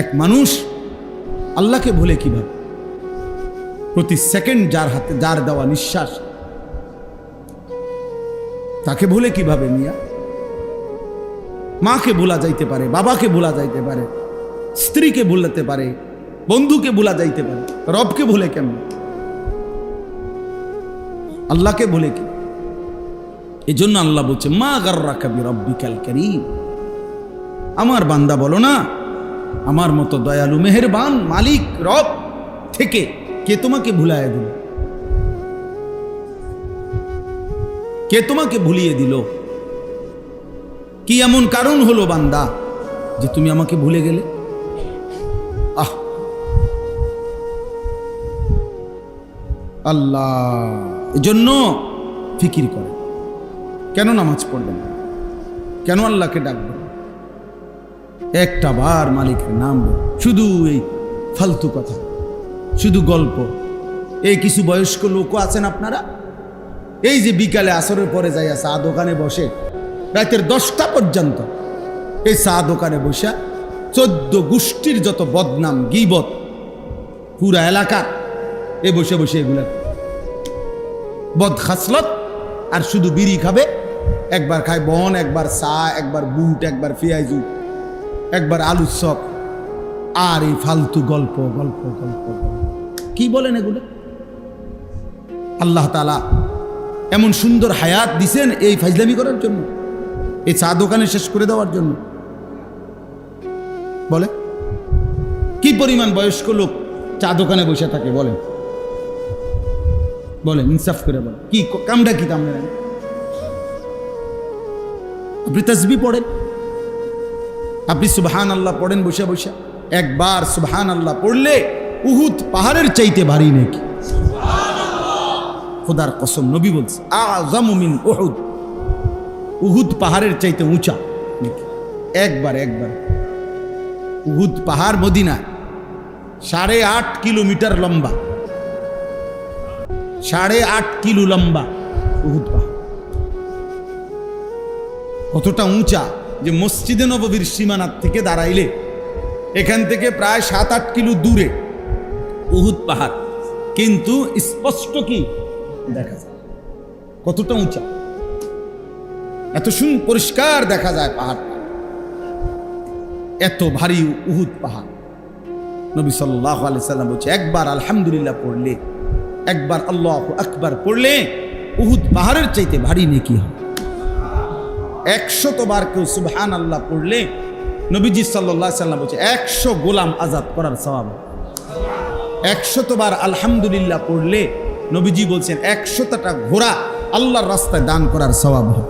এক মানুষ আল্লাহকে ভুলে কীভাবে? প্রতি সেকেন্ড যার হাতে, যার দেওয়া নিঃশ্বাস, তাকে ভুলে কীভাবে মিয়া? মাকে ভোলা যাইতে পারে, বাবাকে ভোলা যাইতে পারে, স্ত্রীকে ভুলাতে পারে, বন্ধুকে ভোলা যাইতে পারে, রবকে ভুলে কেমন? আল্লাহকে ভুলে কি? এই জন্য আল্লাহ বলছে, মা গার্রা কবি রব্বিকাল করিম। আমার বান্দা বলো না আমার মতো দয়ালু, মেহেরবান মালিক, রব থেকে কে তোমাকে ভুলায় দিল? কে তোমাকে ভুলিয়ে দিল? কি এমন কারণ হলো বান্দা যে তুমি আমাকে ভুলে গেলে? আহ! আল্লাহ, এজন্য ফিকির করে। কেন নামাজ পড়বেন কেন আল্লাহকে ডাকবেন একটা বার মালিকের নাম। শুধু এই ফালতু কথা, শুধু গল্প। এই কিছু বয়স্ক লোকও আছেন আপনারা? এই যে বিকালে আসরের পরে যাই চা দোকানে বসে, রাতের দশটা পর্যন্ত এই চা দোকানে বসে চোদ্দ গোষ্ঠীর যত বদনাম, গিবত, পুরা এলাকার এ বসে বসে এগুলা বদ খাসলত আর শুধু বিড়ি খাবে, একবার খায় বন, একবার চা, একবার বুট, একবার পেঁয়াজু একবার আলু চপ আর এই ফালতু গল্প গল্প গল্প কি বলেন এগুলো? আল্লাহ তালা এমন সুন্দর হায়াত দিছেন এই ফাইজলামি করার জন্য এই চা দোকানে শেষ করে দেওয়ার জন্য। বলে কি পরিমাণ বয়স্ক লোক চা দোকানে বসে থাকে, বলেন। বলেন, ইনসাফ করে বলেন। কি কামটা কি কামড়ে আপনি তসবি পড়েন? আপনি সুবহান আল্লাহ পড়েন, বসে বসে। একবার সুবহান আল্লাহ পড়লে উহুদ পাহাড়ের চাইতে ভারী নাকি? খোদার কসম, নবী বলছে আজমিন উহুদ। উহুদ পাহাড়ের চাইতে উঁচা নাকি? একবার একবার। উহুদ পাহাড় মদিনা, সাড়ে আট কিলোমিটার লম্বা। সাড়ে আট কিলো লম্বা উহুদ পাহাড়। কতটা উঁচা? যে মসজিদে নববীর সীমানার থেকে দাঁড়াইলে, এখান থেকে প্রায় সাত আট কিলো দূরে উহুদ পাহাড়। কিন্তু স্পষ্ট কি? দেখা যায়। কতটা উঁচা? এত সুন, পরিষ্কার দেখা যায় পাহাড়টা। এত ভারী উহুদ পাহাড়। নবী সাল্লাহ সাল্লাম বলছে, একবার আলহামদুলিল্লাহ পড়লে, একবার আল্লাহ আকবার পড়লে, উহুদ পাহাড়ের চাইতে ভারী নেকি হয় একশতবার কেউ সুবহান আল্লাহ পড়লে নবীজি সাল্লাহ সাল্লাম বলছে, একশো গোলাম আজাদ করার স্বভাব একশতবার আলহামদুলিল্লাহ পড়লে নবীজি বলছেন একশতটা ঘোড়া আল্লাহর রাস্তায় দান করার স্বভাব হয়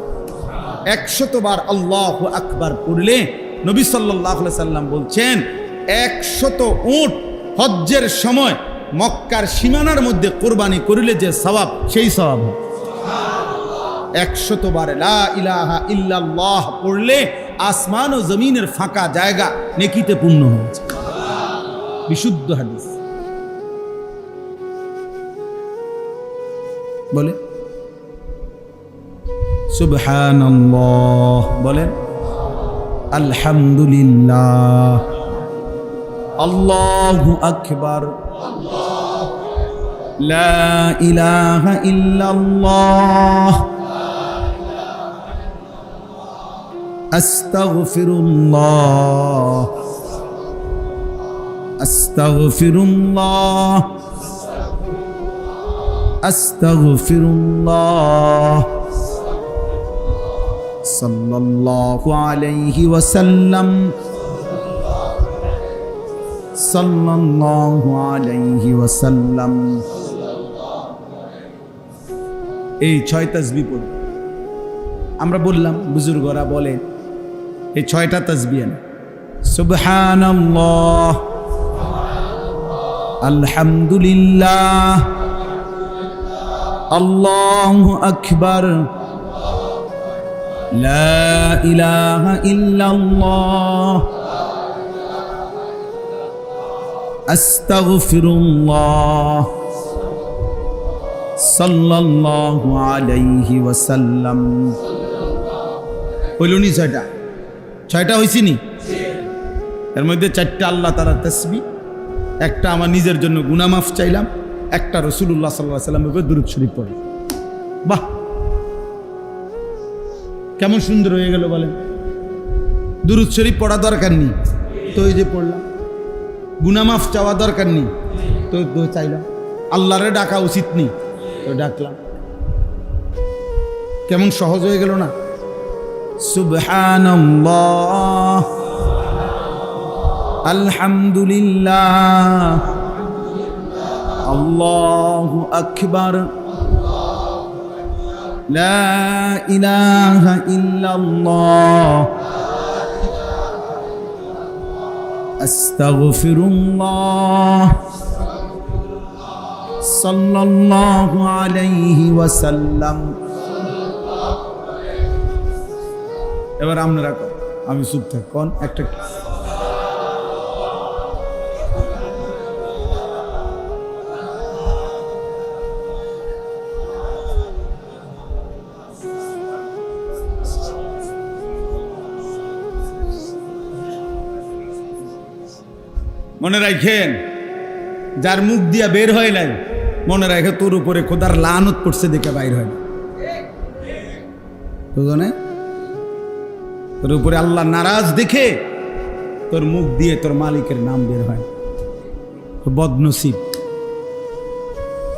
একশতবার আল্লাহ আকবার পড়লে নবী সাল্লাহ সাল্লাম বলছেন একশত উট হজ্জের সময় মক্কার সীমানার মধ্যে কোরবানি করিলে যে স্বভাব সেই স্বভাব হয় একশতবার লা ইলাহা ইল্লাল্লাহ পড়লে আসমান ও জমিনের ফাঁকা জায়গা নেকিতে পূর্ণ হয়েছে। বিশুদ্ধ হাদিস। বলে? সুবহানাল্লাহ। বলেন আলহামদুলিল্লাহ। আল্লাহু আকবার। লা ইলাহা ইল্লাল্লাহ। ছয় আমরা বললাম বুজুর্গরা বলে এই ছয়টা তসবিয়ান সুবহানাল্লাহ। আলহামদুলিল্লাহ। আল্লাহু আকবার। লা ইলাহা ইল্লাল্লাহ। আস্তাগফিরুল্লাহ। সাল্লাল্লাহু আলাইহি ওয়াসাল্লাম। হইল নি ছয়টা ছয়টা হয়েছি নি এর মধ্যে চারটা আল্লাহ তালা তসবি, একটা আমার নিজের জন্য গুনামাফ চাইলাম, একটা রসুল্লাহ সাল্লাহ সাল্লামের উপর দুরুদ শরীফ পড়ে বাহ! কেমন সুন্দর হয়ে গেল বলেন। দুরুদ শরীফ পড়া দরকার নেই, তো এই যে পড়লাম। গুনামাফ চাওয়া দরকার নেই, তো চাইলাম। আল্লাহরে ডাকা উচিত নেই, তো ডাকলাম। কেমন সহজ হয়ে গেল না? সুবহানাল্লাহ আলহামদুলিল্লাহ আল্লাহু আকবার লা ইলাহা ইল্লাল্লাহ আস্তাগফিরুল্লাহ সাল্লাল্লাহু আলাইহি ওয়াসাল্লাম এবার আপনারা কন। আমি চুপ থাক কন, একটা মনে রাখেন, যার মুখ দিয়া বের হয় নাই, মনে রাখে তোর উপরে খোদার লানত পড়ছে দেখে বাইর হয় না বুঝনে তোর উপরে আল্লাহ নারাজ দেখে তোর মুখ দিয়ে তোর মালিকের নাম বের হয়। বদনসিব,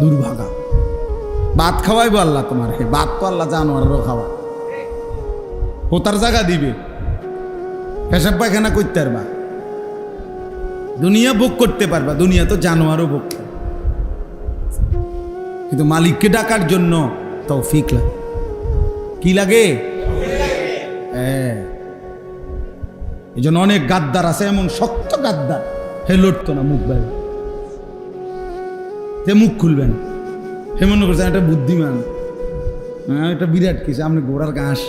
দুর্ভাগা। ভাত খাওয়াইবো আল্লাহ তোমার হে, ভাত তো আল্লাহ জানোয়ারও খাওয়া। হোতার জায়গা দিবে। পেশাব পায়খানা করতে পারবা। দুনিয়া ভোগ করতে পারবা, দুনিয়া তো জানোয়ারও ভোগ কিন্তু মালিককে ডাকার জন্য তৌফিক লাগে। কি লাগে? এই জন্য অনেক গাদ্দার আছে, এমন শক্ত গাদ্দার। হে লড়তো না মুখ বাইরে। হে মুখ খুলবেন হে মনে করছেন একটা বুদ্ধিমান। হ্যাঁ এটা বিরাট কিছু আপনি গোড়ার ঘাস।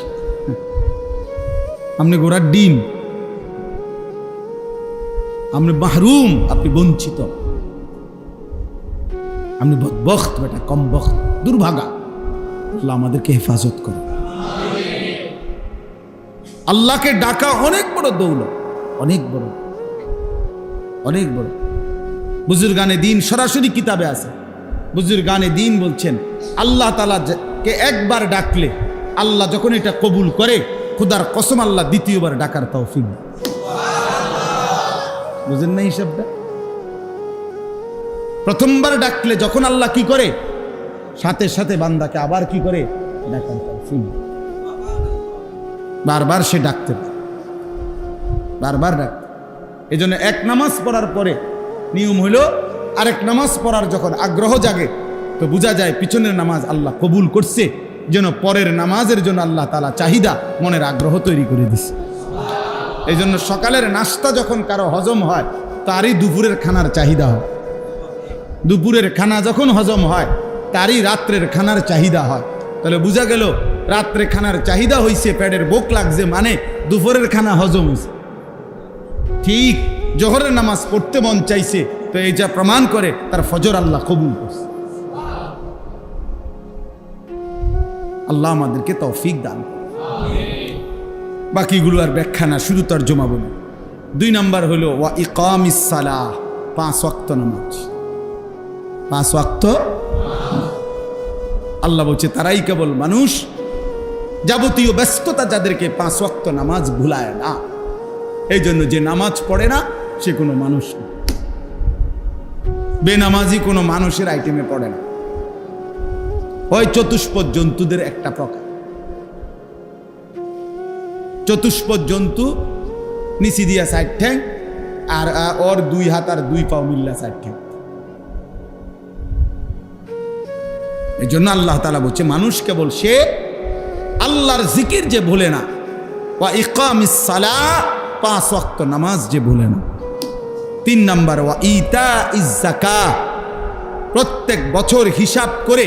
আপনি গোড়ার ডিম। আপনি মাহরুম, আপনি বঞ্চিত। আপনি বখত বেটা কম বখত দুর্ভাগা আমাদেরকে হেফাজত করে আল্লাহকে ডাকা অনেক বড় দৌলত, অনেক বড় অনেক বড় বুজুর গানে দিন সরাসরি কিতাবে আছে বুজুর গানে দিন বলছেন, আল্লাহ তালা কে একবার ডাকলে আল্লাহ যখন এটা কবুল করে, খুদার কসম আল্লাহ দ্বিতীয়বার ডাকার তৌফিক দেয়। বুঝেন না হিসাবটা প্রথমবার ডাকলে যখন আল্লাহ কি করে, সাথে সাথে বান্দাকে আবার কি করে, ডাকার তৌফিক দেয়। বারবার সে ডাকতে বারবার ডাকতে এই জন্য এক নামাজ পড়ার পরে নিয়ম হইল, আরেক নামাজ পড়ার যখন আগ্রহ জাগে, তো বোঝা যায় পিছনের নামাজ আল্লাহ কবুল করছে, যেন পরের নামাজের জন্য আল্লাহ তালা চাহিদা, মনের আগ্রহ তৈরি করে দিছে। এই জন্য সকালের নাস্তা যখন কারও হজম হয়, তারই দুপুরের খানার চাহিদা হয়। দুপুরের খানা যখন হজম হয়, তারই রাত্রের খানার চাহিদা হয়। তাহলে বোঝা গেল রাত্রে খানার চাহিদা হইছে প্যাডের বোক লাগছে মানে দুপুরের খানা হজম হয়েছে ঠিক জোহরের নামাজ পড়তে মন চাইছে, তো এই যা প্রমাণ করে, তার ফজর আল্লাহ কবুল করছে। আল্লাহ আমাদেরকে তৌফিক দান বাকিগুলো আর ব্যাখ্যা না, শুধু তার জমা বলি দুই নাম্বার হলো, ওয়া ইকাম ইসালাহ পাঁচ ওয়াক্ত নামাজ। পাঁচ ওয়াক্ত আল্লাহ বলছে, তারাই কেবল মানুষ যাবতীয় ব্যস্ততা যাদেরকে পাঁচ ওয়াক্ত নামাজ ভুলায় না। এই জন্য যে নামাজ পড়ে না, সে কোনো মানুষ না। বেনামাজি কোনো মানুষের আইটেমে পড়ে না। ওই চতুষ্পদ জন্তুদের একটা প্রকার। চতুষ্পদ জন্তু, নিচি দিয়া সাইড ঠ্যাং, আর ওর দুই হাত আর দুই পাও মিল্লা সাইড ঠ্যাং। এই জন্য আল্লাহ তালা বলছে, মানুষ কেবল সে আল্লাহর জিকির যে ভুলে না। ওয়া ইকাম পাঁচ ওয়াক্ত নামাজ যে ভুলে না। তিন নাম্বার, ওয়া ইতা ইজাকা প্রত্যেক বছর হিসাব করে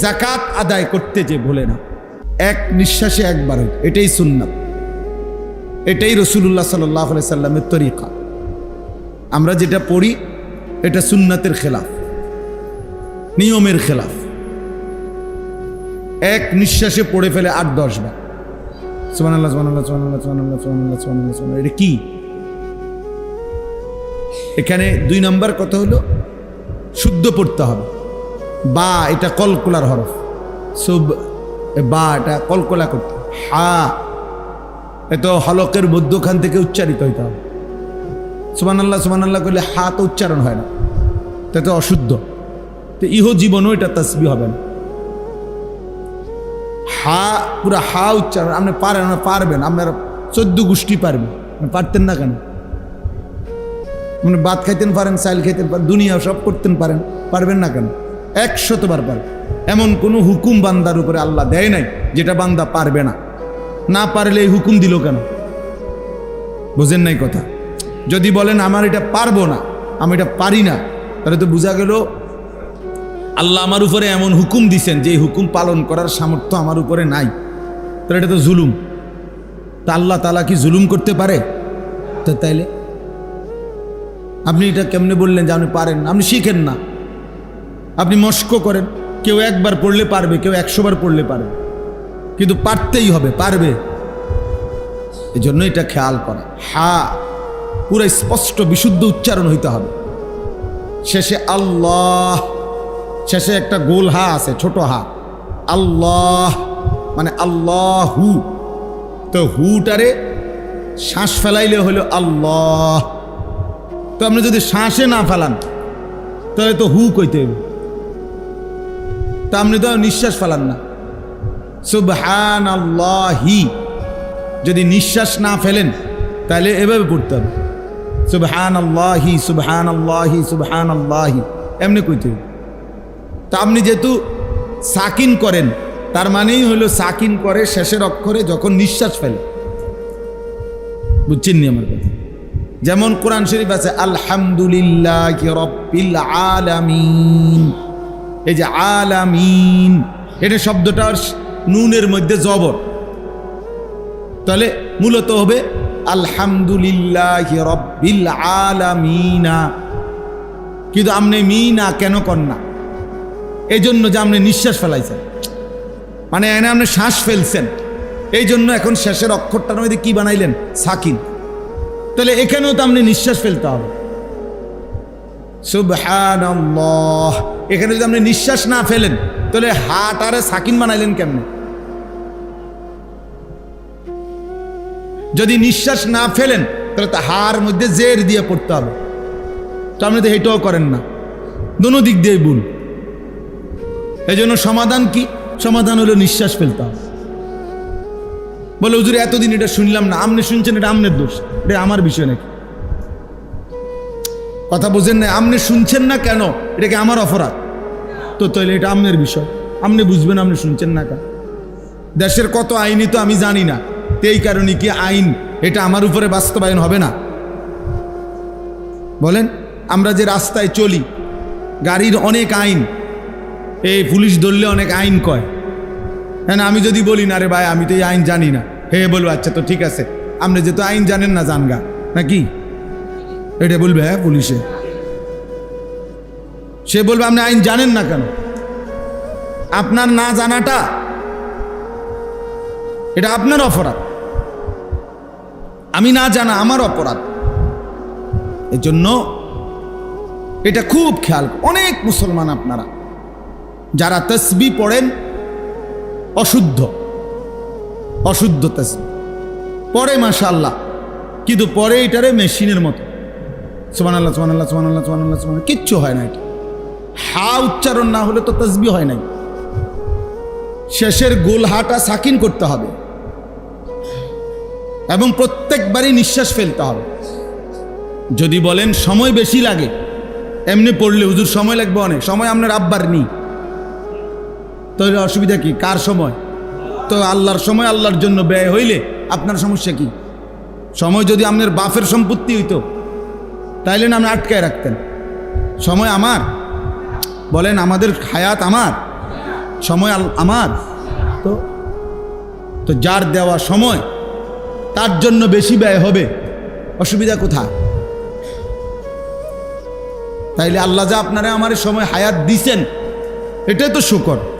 জাকাত আদায় করতে যে ভুলে না। এক নিঃশ্বাসে একবার। এটাই সুন্নাত। এটাই রসুল্লাহ সাল্লাহ সাল্লামের তরিকা। আমরা যেটা পড়ি, এটা সুন্নাতের খেলাফ, নিয়মের খেলাফ। এক নিঃশ্বাসে পড়ে ফেলে আট, দশ বার। সোমান আল্লাহ সোমান আল্লাহ সোমান আল্লাহ সোমান আল্লাহ সোমান আল্লাহ সোমান আল্লাহ এটা কি? এখানে দুই নম্বর কথা হলো, শুদ্ধ পড়তে হবে। বা এটা কলকলার হরফ। সুব, বা এটা কলকলা করতে। হা এত হলকের মধ্যখান থেকে উচ্চারিত হইতে হবে। সুমান আল্লাহ সুমান আল্লাহ করলে হা তো উচ্চারণ হয় না। তা তো অশুদ্ধ। তো ইহ জীবনও এটা তসবি হবে না। হা, পুরো হা উচ্চারণ, আপনি পারেন পারবেন, আপনার চোদ্দ গোষ্ঠী পারবেন পারতেন না কেন? মানে ভাত খাইতেন পারেন চাইল খাইতেন পারেন, দুনিয়া সব করতেন পারেন, পারবেন না কেন? একশতবার পারেন এমন কোনো হুকুম বান্দার উপরে আল্লাহ দেয় নাই, যেটা বান্দা পারবে না। না পারলে এই হুকুম দিল কেন? বোঝেন নাই কথা? যদি বলেন, আমার এটা পারব না, আমি এটা পারি না, তাহলে তো বোঝা গেল আল্লাহ আমার উপরে এমন হুকুম দিছেন যে হুকুম পালন করার সামর্থ্য আমার উপরে নাই। তাহলে এটা তো জুলুম। তা আল্লাহ তালা কি জুলুম করতে পারে? তো তাইলে আপনি এটা কেমনে বললেন যে আপনি পারেন আপনি শিখেন না। আপনি মস্ক করেন। কেউ একবার পড়লে পারবে, কেউ একশোবার পড়লে পারবে। কিন্তু পারতেই হবে, পারবে। এই জন্য এটা খেয়াল করা। হা পুরো স্পষ্ট, বিশুদ্ধ উচ্চারণ হইতে হবে। শেষে আল্লাহ শেষে একটা গোল হা আছে, ছোট হা। আল্লাহ মানে আল্লাহ। আল্লাহু তো হুটারে শ্বাস ফেলাইলে হলো আল্লাহ। তো আপনি যদি শ্বাসে না ফেলান, তাহলে তো হু কইতে হবে তা আপনি তো নিঃশ্বাস ফেলান না। সুবহান আল্লাহি যদি নিঃশ্বাস না ফেলেন, তাহলে এভাবে পড়তে হবে। সুবহান আল্লাহি সুবহান আল্লাহি সুবহান আল্লাহি এমনি কইতে হবে তা আপনি যেহেতু সাকিন করেন, তার মানেই হলো সাকিন করে, শেষের অক্ষরে যখন নিঃশ্বাস ফেলে। বুঝছেন নি আমার কথা? যেমন কোরআন শরীফ আছে, আলহামদুলিল্লাহ রব্বিল আলামিন। এই যে আলামিন, এটা শব্দটা নুনের মধ্যে জবর। তাহলে মূলত হবে, আলহামদুলিল্লাহ রব্বিল আলামিনা। কিন্তু আপনি মিনা কেন না? এই জন্য যে আপনি নিঃশ্বাস ফেলাইছেন। মানে এনে আপনি শ্বাস ফেলছেন। এই জন্য এখন শেষের অক্ষরটার মধ্যে কি বানাইলেন? সাকিন। তাহলে এখানেও তো আপনি নিঃশ্বাস ফেলতে হবে। সুবহানাল্লাহ। এখানে যদি আপনি নিঃশ্বাস না ফেলেন, তাহলে হাট আরে সাকিন বানাইলেন কেমনে? যদি নিঃশ্বাস না ফেলেন, তাহলে তা হার মধ্যে জের দিয়ে পড়তে হবে। তো আপনি তো এটাও করেন না। দোনো দিক দিয়ে ভুল। এই জন্য সমাধান কি? সমাধান হলো নিঃশ্বাস ফেলতাম বলে, হুজুর, এতদিন এটা শুনলাম না। আপনি শুনছেন, এটা আমনের দোষ। এটা আমার বিষয় নাকি? কথা বোঝেন না আপনি শুনছেন না কেন? এটা কি আমার অপরাধ? তো তাহলে এটা আমনের বিষয়। আপনি বুঝবেন আপনি শুনছেন না কেন? দেশের কত আইনই তো আমি জানি না। এই কারণে কি আইন এটা আমার উপরে বাস্তবায়ন হবে না? বলেন, আমরা যে রাস্তায় চলি, গাড়ির অনেক আইন এই পুলিশ ধরলে অনেক আইন কয়। হ্যাঁ আমি যদি বলি, না রে ভাই, আমি তো এই আইন জানি না। হে বলব আচ্ছা তো ঠিক আছে। আপনি যেহেতু আইন জানেন না, জানগা। নাকি? এটা বলবে হ্যাঁ পুলিশে। সে বলবে, আপনি আইন জানেন না কেন? আপনার না জানাটা, এটা আপনার অপরাধ। আমি না জানা, আমার অপরাধ। এই জন্য এটা খুব খেয়াল, অনেক মুসলমান আপনারা। যারা তসবি পড়েন, অশুদ্ধ অশুদ্ধ তসবি। পরে মাশাল্লাহ কিন্তু পরে এটারে মেশিনের মতো। সোমান আল্লাহ সোমান আল্লাহ সোমান আল্লাহ সোমান আল্লাহ সোমান কিচ্ছু হয় না এটা। হা উচ্চারণ না হলে তো তসবি হয় নাই। শেষের গোল হাটা সাকিন করতে হবে। এবং প্রত্যেকবারই নিঃশ্বাস ফেলতে হবে। যদি বলেন, সময় বেশি লাগে, এমনি পড়লে হুজুর সময় লাগবে অনেক। সময় আপনার আব্বার নেই। তাহলে অসুবিধা কি? কার সময়? তো আল্লাহর সময় আল্লাহর জন্য ব্যয় হইলে আপনার সমস্যা কি? সময় যদি আপনার বাফের সম্পত্তি হইতো, তাইলে না আপনি আটকায় রাখতেন। সময় আমার? বলেন, আমাদের হায়াত আমার? সময় আমার? তো তো যার দেওয়া সময়, তার জন্য বেশি ব্যয় হবে। অসুবিধা কোথায় তাইলে আল্লাহ যা আপনারা আমার সময় হায়াত দিছেন, এটাই তো শুকর।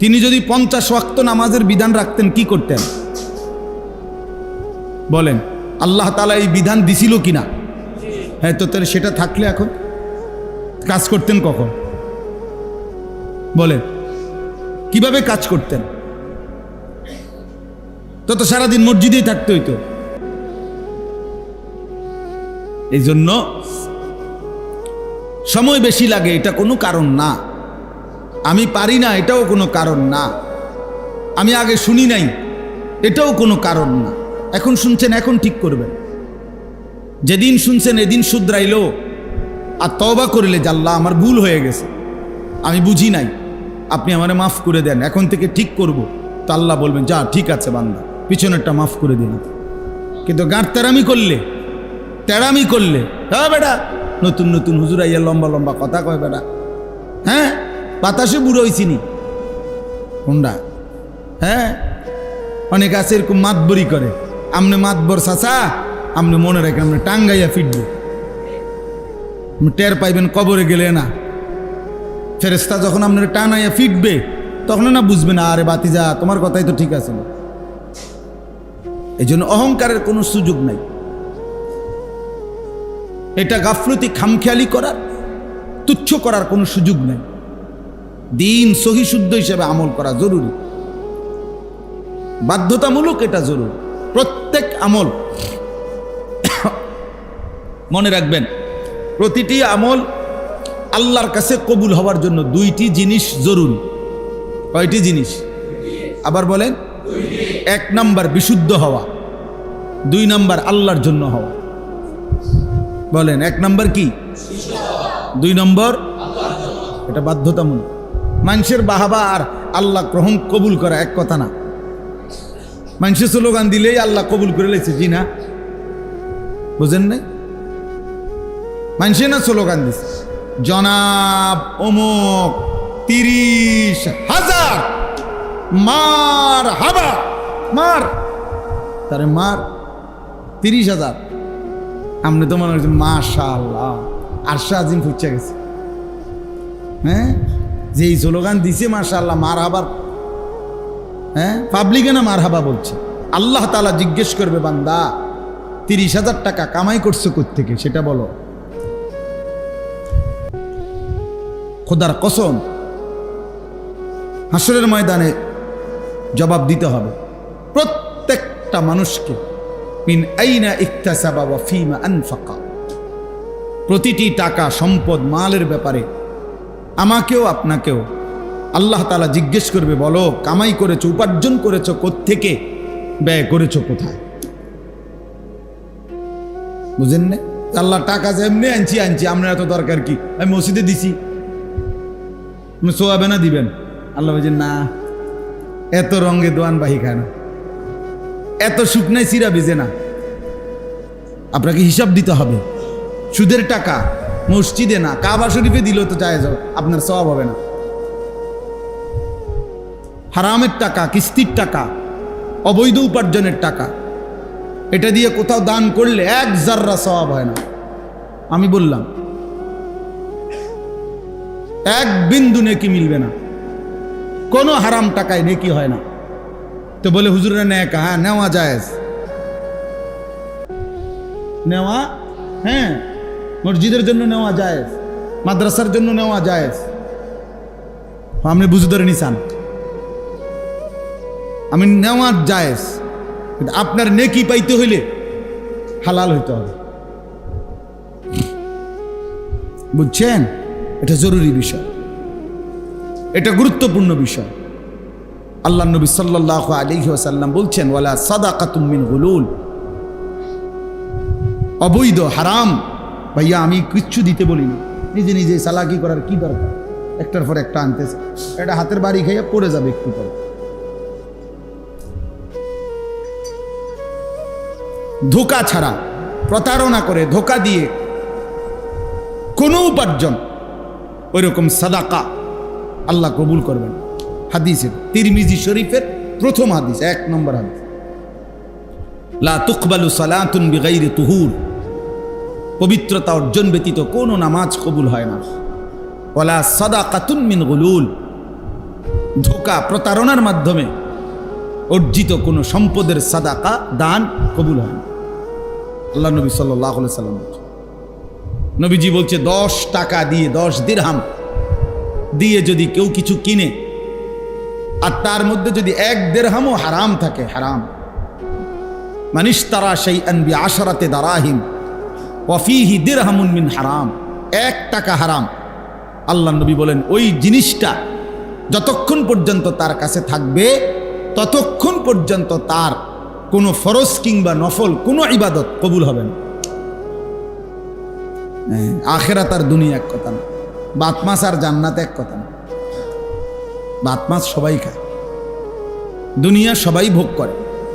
তিনি যদি পঞ্চাশ ওয়াক্ত নামাজের বিধান রাখতেন, কি করতেন? বলেন, আল্লাহ তালা এই বিধান দিছিল কিনা? হ্যাঁ তো তাহলে সেটা থাকলে এখন? কাজ করতেন কখন? বলেন, কীভাবে কাজ করতেন? তো তো সারাদিন মসজিদেই থাকতে হইতো। এই জন্য সময় বেশি লাগে, এটা কোনো কারণ না। আমি পারি না, এটাও কোনো কারণ না। আমি আগে শুনি নাই, এটাও কোনো কারণ না। এখন শুনছেন, এখন ঠিক করবেন। যেদিন শুনছেন, এদিন শুধরাইলো, আর তবা করলে জাল্লা আমার ভুল হয়ে গেছে। আমি বুঝি নাই, আপনি আমারে মাফ করে দেন, এখন থেকে ঠিক করব। তো আল্লাহ বলবেন, যা, ঠিক আছে বান্দা, পিছনেরটা মাফ করে দিন কিন্তু গাঁট তেরামি করলে তেরামি করলে হ্যাঁ বেটা, নতুন নতুন হুজুর আইয়া লম্বা লম্বা কথা কয় বেটা হ্যাঁ? বাতাসে বুড়ো হয়েছিনি কোনটা হ্যাঁ? অনেক আছে এরকম মাতবরি করে। আমনে মাতবর চাচা আপনি মনে রাখেন আপনি টাঙ্গাইয়া ফিটবে টের পাইবেন কবরে গেলে না। ফেরেস্তা যখন আপনার টানাইয়া ফিটবে তখন না বুঝবে না, আরে বাতিজা, তোমার কথাই তো ঠিক আছে এই জন্য অহংকারের কোনো সুযোগ নাই। এটা গাফলতি খামখেয়ালি করার, তুচ্ছ করার কোনো সুযোগ নেই। দিন সহি শুদ্ধ হিসেবে আমল করা জরুরি। বাধ্যতামূলক এটা জরুরি। প্রত্যেক আমল মনে রাখবেন, প্রতিটি আমল আল্লাহর কাছে কবুল হওয়ার জন্য দুইটি জিনিস জরুরি। কয়টি জিনিস? আবার বলেন, এক নাম্বার বিশুদ্ধ হওয়া, দুই নাম্বার আল্লাহর জন্য হওয়া। বলেন, এক নাম্বার কি? দুই নম্বর এটা বাধ্যতামূলক। মানুষের বাহাবা আর আল্লাহ গ্রহণ কবুল করা এক কথা না। মানুষের স্লোগান দিলেই আল্লাহ কবুল করে লেছে, জি না? বুঝেন নাই? মানুষে না স্লোগান দিছে? জনাব অমুক তিরিশ হাজার মার হাবা। মার। তারে মার। তিরিশ হাজার। আপনি তো মনে হচ্ছে মাশা আর আজিম ফুচ্ছে গেছে। হ্যাঁ? যে এই স্লোগান দিছে মাশা আল্লাহ মার হাবার হ্যাঁ? পাবলিকে না মার হাবা বলছে? আল্লাহ তালা জিজ্ঞেস করবে, বান্দা, তিরিশ হাজার টাকা কামাই করছ থেকে সেটা বলো। খোদার কসম হাসরের ময়দানে জবাব দিতে হবে। প্রত্যেকটা মানুষকে, মিন আইনা ইকতাসাবা ওয়া ফিমা আনফাকা। প্রতিটি টাকা, সম্পদ, মালের ব্যাপারে আমাকেও, আপনাকেও। আল্লাহ তালা জিজ্ঞেস করবে, বলো, কামাই করেছ, উপার্জন করেছ থেকে ব্যয় করেছ কোথায়? বুঝেন না আল্লাহ টাকা যে এমনি আনছি আনছি, আমরা এত দরকার কি? আমি মসজিদে দিছি। আপনি সোয়াবে না দিবেন? আল্লাহ বলছেন না, এত রঙে দোয়ান বাহি খায় না। এত শুকনায় সিরা ভিজে না। আপনাকে হিসাব দিতে হবে। সুদের টাকা মসজিদে না, কাবা শরীফে দিলেও তো যাও আপনার সব হবে না। হারামের টাকা, কিস্তির টাকা, অবৈধ উপার্জনের টাকা, এটা দিয়ে কোথাও দান করলে এক জাররা সওয়াব হয় না। আমি বললাম, এক বিন্দু নেকি মিলবে না। কোনো হারাম টাকায় নেকি হয় না। তো বলে হুজুরা নেয় হ্যাঁ নেওয়া যায় নেওয়া? হ্যাঁ। মসজিদের জন্য নেওয়া যায় মাদ্রাসার জন্য নেওয়া যায় আপনি বুঝে ধরে নিসান আমি জায়েজ, কিন্তু আপনার নেকি পাইতে হইলে হালাল হইতে হবে। বুঝছেন? এটা জরুরি বিষয়। এটা গুরুত্বপূর্ণ বিষয়। আল্লাহ নবী সাল্লাহ আলী সাল্লাম বলছেন, ওয়ালা সাদা কাতুমিন গুলুল। অবৈধ, হারাম ভাইয়া, আমি কিচ্ছু দিতে বলিনি। নিজে নিজে সালাকি করার কি দরকার? একটার পর একটা আনতেছে। এটা হাতের বাড়ি খাইয়া পড়ে যাবে একটু পরে। ধোকা ছাড়া, প্রতারণা করে, ধোকা দিয়ে কোনো উপার্জন ওই রকম সাদাকা আল্লাহ কবুল করবেন। হাদিসের, তিরমিজি শরীফের প্রথম হাদিস, এক নম্বর হাদিস। লা তুকবালু সালাতুন বিগাইরে তুহুর। পবিত্রতা অর্জন ব্যতীত কোনো নামাজ কবুল হয় না। ওলা সদা কাতুন মিন গুলুল। ধোকা প্রতারণার মাধ্যমে অর্জিত কোনো সম্পদের সাদাকা, দান কবুল হয় না। আল্লাহ নবী সাল্লাহ সাল্লাম নবীজি বলছে, দশ টাকা দিয়ে, দশ দিরহাম দিয়ে যদি কেউ কিছু কিনে, আর তার মধ্যে যদি এক দেড়হামও হারাম থাকে, হারাম। মানিস তারা সেই আনবি আশারাতে দারাহিম। ওয়াফিহি দিরহামুন মিন হারাম। এক টাকা হারাম। আল্লাহ নবী বলেন ওই জিনিসটা যতক্ষণ পর্যন্ত তার কাছে থাকবে ততক্ষণ পর্যন্ত তার কোনো ফরজ কিংবা নফল কোনো ইবাদত কবুল হবে না। হ্যাঁ, আখেরাত আর দুনিয়া এক কথা না। বাতমাস আর জান্নাত এক কথা না। বাতমাস সবাই খায়। দুনিয়া সবাই ভোগ করে।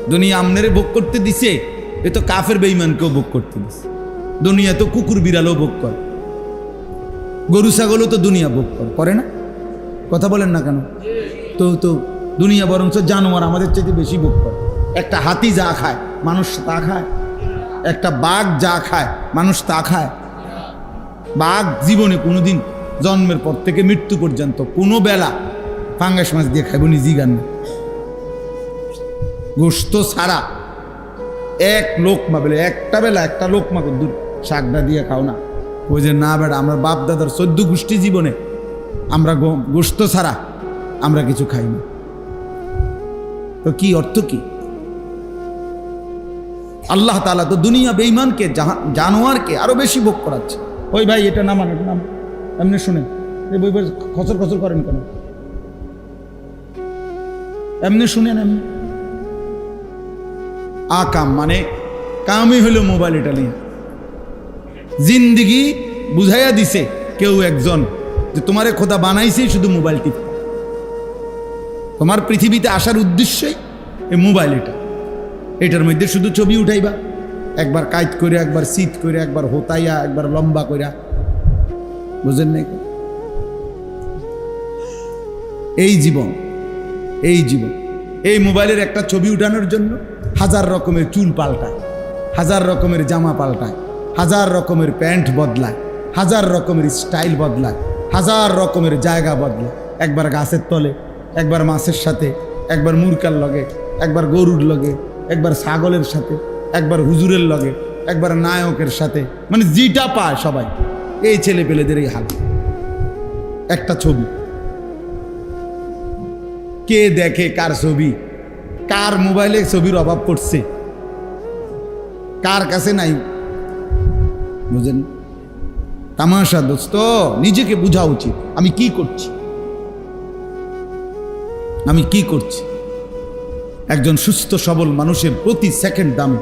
দুনিয়া আমনেরে ভোগ করতে দিছে এ তো কাফের বেইমানকেও ভোগ করতে দিছে। দুনিয়া তো কুকুর বিড়ালও ভোগ করে। গরু, ছাগলও তো দুনিয়া ভোগ করে। করে না? কথা বলেন না কেন? তো তো দুনিয়া বরঞ্চ জানোয়ার আমাদের চাইতে বেশি ভোগ করে। একটা হাতি যা খায়, মানুষ তা খায়। একটা বাঘ যা খায়, মানুষ তা খায়। বাঘ জীবনে কোনোদিন জন্মের পর থেকে মৃত্যু পর্যন্ত কোনো বেলা ফাঙ্গাস মাছ দিয়ে খাইব নিজে গান গোস্ত ছাড়া এক লোকমা বলে, একটা বেলা একটা লোকমা দূর। শাকটা দিয়ে খাও না। ওই যে, না বেড়া আমরা বাপ দাদার চোদ্দ গোষ্ঠী জীবনে আমরা গোস্ত ছাড়া আমরা কিছু খাই না। তো কি অর্থ কি? আল্লাহ তালা তো দুনিয়া বেইমানকে জানোয়ারকে আরও বেশি ভোগ করাচ্ছে। ওই ভাই, এটা নামান এটা নাম, এমনি শুনেন এই বই খচর খচর করেন কেন? এমনি শুনেন এমনি। আকাম মানে কামই হলো মোবাইল এটা নিয়ে। জিন্দিগি বুঝাইয়া দিছে কেউ একজন যে তোমারে খোদা বানাইছেই শুধু মোবাইল তোমার পৃথিবীতে আসার উদ্দেশ্যই এই মোবাইল এটা। এটার মধ্যে শুধু ছবি উঠাইবা, একবার কাইত করে একবার শীত করে একবার হোতাইয়া, একবার লম্বা কইরা। বুঝেন নাই? এই জীবন এই জীবন, এই মোবাইলের একটা ছবি উঠানোর জন্য হাজার রকমের চুল পাল্টায়, হাজার রকমের জামা পাল্টায়। হাজার রকমের প্যান্ট বদলায়, হাজার রকমের স্টাইল বদলায়, হাজার রকমের জায়গা বদলায়। একবার গাছের তলে, একবার মাছের সাথে, একবার মুরকার লগে, একবার গরুর লগে, একবার ছাগলের সাথে, একবার হুজুরের লগে, একবার নায়কের সাথে মানে যেটা পায় সবাই। এই ছেলে পেলেদের এই হাল। একটা ছবি। কে দেখে কার ছবি? কার মোবাইলে ছবির অভাব পড়ছে? কার কাছে নাই? বুঝেন? তামাশা দোস্ত, নিজেকে বোঝা উচিত। আমি কি করছি? আমি কি করছি? একজন সুস্থ সবল মানুষের প্রতি সেকেন্ড দাম